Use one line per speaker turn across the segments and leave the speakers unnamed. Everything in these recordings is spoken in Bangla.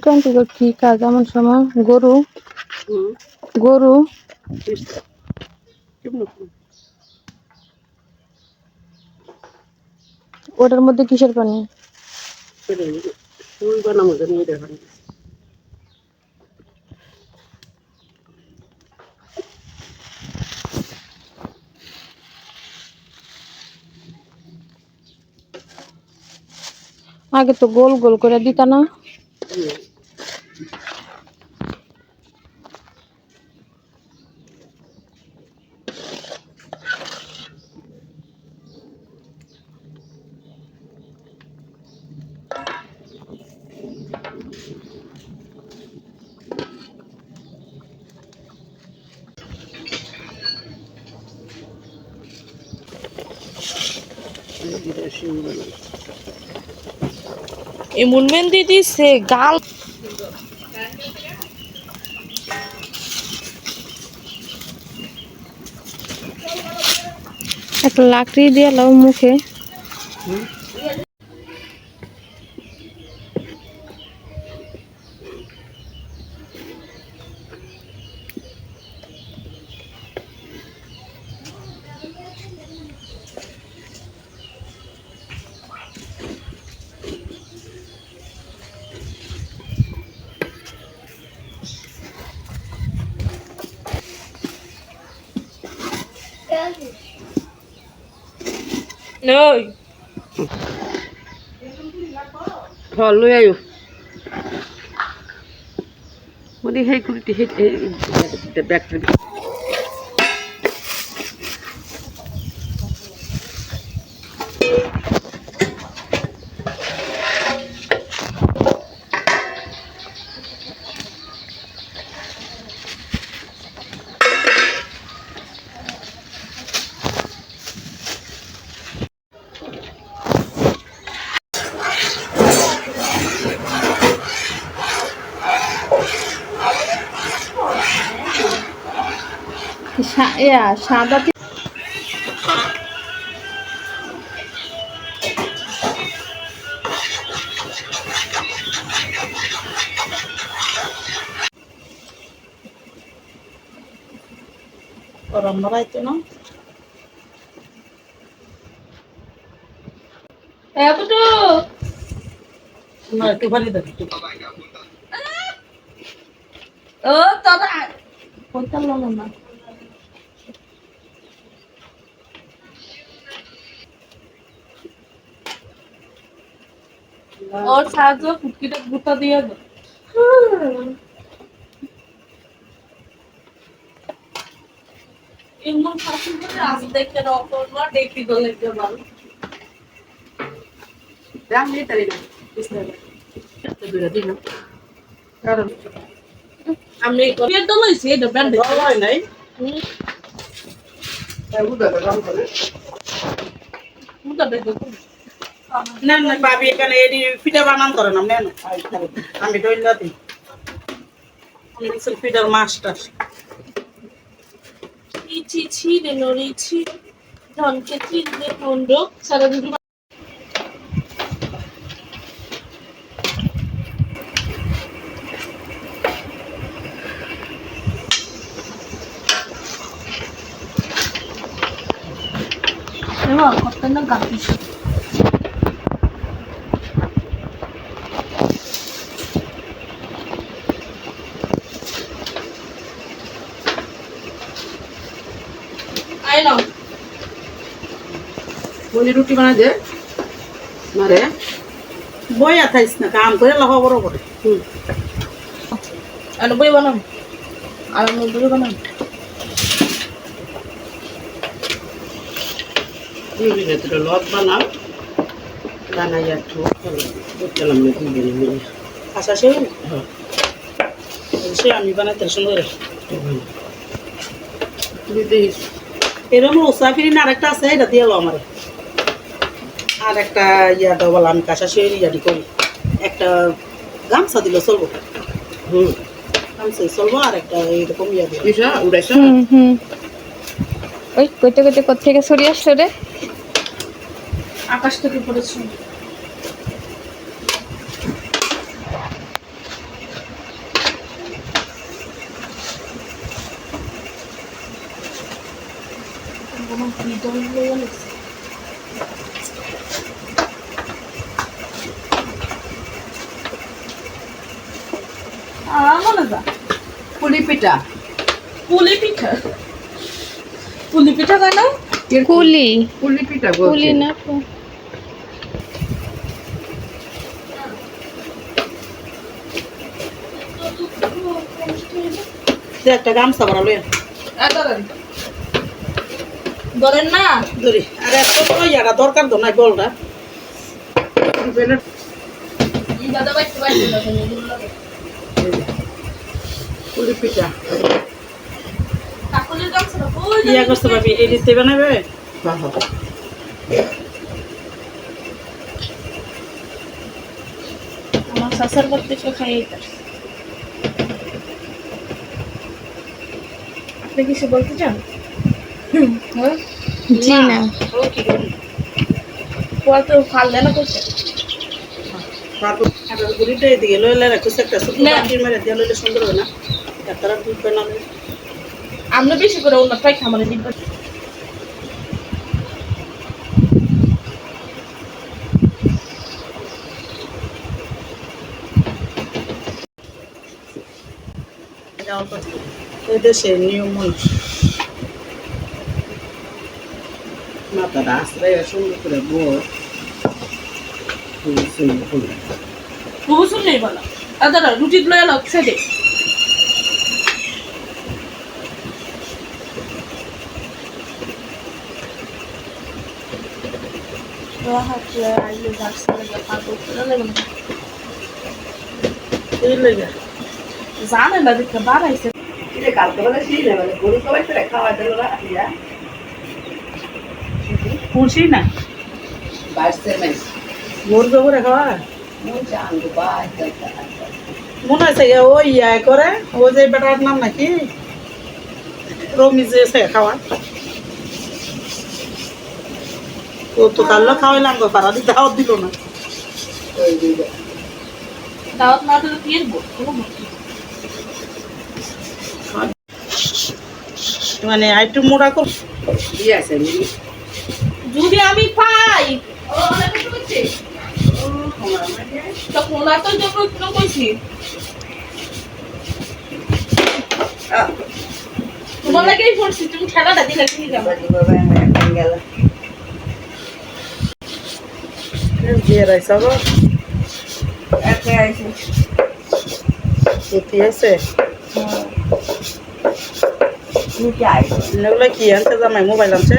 ক্রুকান্তি কি কাজ? এমন সময় গরু গরু ওটার মধ্যে কিসের পানি? আগে তো গোল গোল করে দিতা না।
এমন দিদি সে গাল।
একটা লাকড়ি দিয়ে লাও মুখে।
ওই।
ফল লৈ আয়ো। মানে সেই কুড়িটি সেই ব্যাগটা
সাদা
বাড়াইতো না।
এতটু
না একটু ভালো দেখি
ও তোরা কোনটা না। ওর সাহায্য ফুটকিটা গুতা দিয়ে দে এমন শাসন করে আজ দেখে রকম না দেখি গলে কে ভালো
রাম নিয়ে তালি না
আমি তো লইছি এটা ব্যান্ড
নাই না না ভাবি এখানে এডি পিঠা বানান করে না নেন। আমি ডইলা দিই। আমি পিঠার মাস্টার।
ইচি ছি রে নরিছি ধনকে ছি রে মন্ডো সারা দুটো এবার কত না গাপিস আই নাও।
বলি রুটি বানা দে। মারে। বইয়া থাইস না কাম করে লহ বড় করে। হুম।
আর বই বানাম। আর বই বানাম।
রুটি ভেতরে লত বানাও? বানাইয়া একটু। বুঝলাম না দুই দিনে মিলে আশা সে হ্যাঁ। সে আমি বানাইতে সুন্দর তুই দেখিস। এরকম ওসাফিরিন আরেকটা আছে এটা দিয়ে এলো আমার। আর একটা ইয়া ডবল আমি কাঁচা সে ইয়াটি করি। একটা গামছা দিলে চলবো। হুম। গামছা চলবো আর একটা এরকম ইয়া দিল। উড়াইছা?
হুম হুম। ওই কইতে কইতে কোথেকে সরিয়ে আসলো রে?
আকাশ থেকে পড়েছে দম লইয়া নিছি। আমার যা
পুলি পিঠা
পুলি পিঠা পুলি পিঠা কয় না
কুলি
পুলি পিঠা
কুলি না
একটা গামছা বাড়া লইয়া
ধরেন না?
ধরি। আর এত ইয়ারা দরকার তো নাই বলটা। পিঠা।
কাকুলির গামছাটা ওই যে
ইয়া করতে পারবি এই দিতে বানাবে?
আমার শাসার করতে খাইয়ে আপনি কিছু বলতে চান?
জি না।
ও কি করবি
পোয়া তো ফাললে না করছে
গুড়িটা এদিকে লইলে রাখছিস একটা ছোট
না।
বাটির মেরে দিয়ে লইলে সুন্দর হবে না। একটা দুধ বানালে
আমরা বেশি করে অন্য পাই খামারে দিব
এই দেশে নিয়ম মনে মাথাটা আশ্রয় সুন্দর করে বল। সুন্দর করে
বহু নেই বলা। দাদা রুটি গুলো এলো সাইডে
এই লেগে
জানে না দেখতে বাড়াইছে।
খুশি না? মোর জবরে খাওয়া মনে আছে ও ইয়া করে ও যে বেটার নাম নাকি? রমি যে সে খাওয়া ও তো কাল্লা খাওয়াইলাম গো পারা দিতে হাওয়া দিল না।
দাওয়াত না দিলে কি এরবো
মানে আইটু মোড়া কর
যদি আমি পাই। তখন ওনার তো যখন একটু কইছি তোমার লাগেই পড়ছি তুমি খেলাটা দিলে তুমি যাবে
দিয়ে রাইছ গো সত্যি আছে এগুলো কি আনছে জামাই মোবাইল আনছে?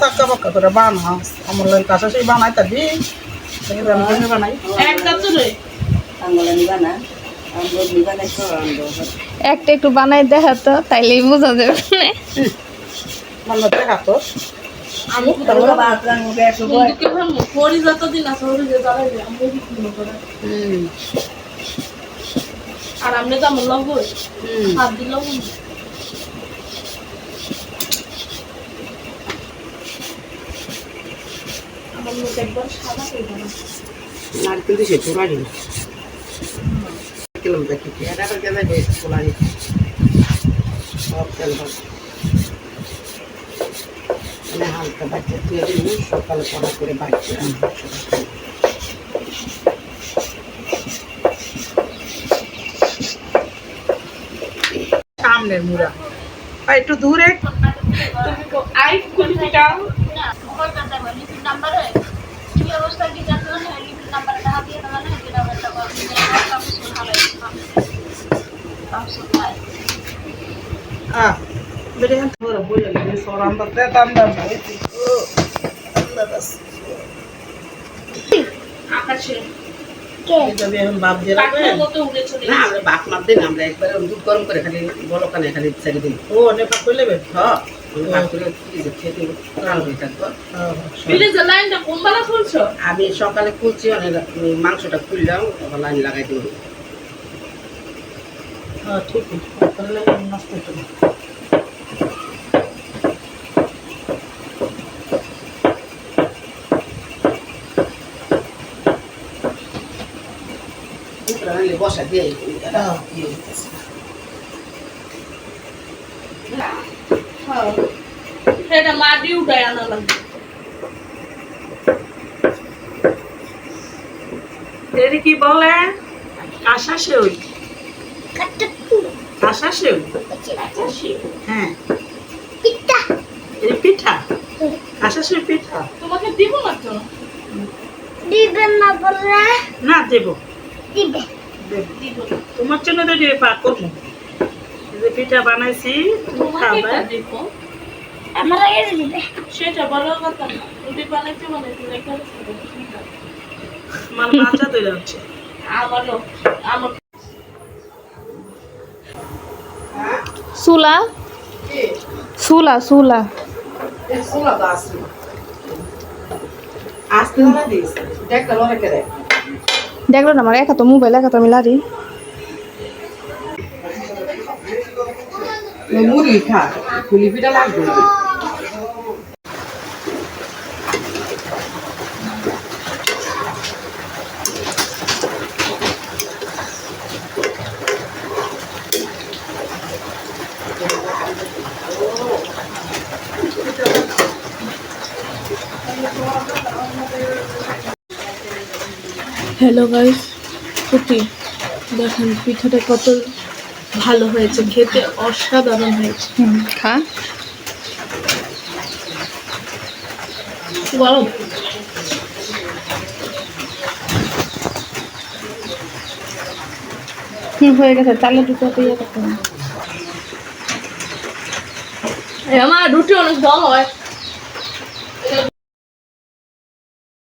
চাক্কা বাক্কা করে বানা আমার লোক কাছে সেই বানাই তারবি আমি কেমনে বানাই।
এক কাপ তো রে
একটা একটু বানাই দেখাতো তাইলেই বোঝা যাবে।
মানে দেখা
আমি বন্ধুকে ভাববো পরি যত দিন আছে ওর যে দাঁড়াই আমি কি কিনো করে
হুম
আর আপনি তো আমার
হুম।
হাত আমার দেবে
নারকেল দিছে তোরা দিল কিলো দেখি? এটা গেলে বেশ সব তেল হালকা বাচ্চা তুই সকালে পড়া করে বাচ্চা। সামনের মুড়া আর একটু দূরে
তুমি তো I কুলপিটা
Ah, beri yang tua bu yang ini seorang teteh tambah baik itu.
আকাশে
এইভাবে এখন বাপ দিয়ে রাখবে।
কাঠের মতো উড়ে চলে
না আমরা বাপ মাপ দিন আমরা একবারে দুধ গরম করে খালি বলো কানে খালি ছেড়ে দিন
ও অনেক পাক করে নেবে?
হ্যাঁ আমি সকালে খুলছি অনেক মাংসটা খুললাম লাইন লাগাই দিব
হ্যাঁ ঠিক তাহলে হতো না
বসা দিয়ে
হ্যাঁ।
সেটা মাটি উঠায় আনা লাগবে
এর কি বলে কাঁসা সেউ কাঁসা সেউ হ্যাঁ পিঠা কাঁসা সেউ পিঠা
তোমাকে দিব না তো
দিবেন না বললে
না দেবো। তোমার জন্য তো পাক করব পিঠা বানাইছি তুমি খাবে।
আমার আগে দিবে।
সেটা বড় কথা রুটি বানাইতে বানাইতে রেখে
আমার বাচ্চা তৈরি হচ্ছে।
আমারও আমার
সুলা? সুলা সুলা।
সোলা দিস। করে
দেখল না আমার একা তো মোবাইল একা তো আমি লারি।
মুড়ি খা ফুলি লাগবে
হ্যালো গাইস কুটি দেখেন পিঠাটা কত ভালো হয়েছে খেতে অসাধারণ হয়েছে।
খা।
গরম
হুম হয়ে গেছে চালের দুটো ইয়ে করতে
আমার রুটি অনেক দম হয়।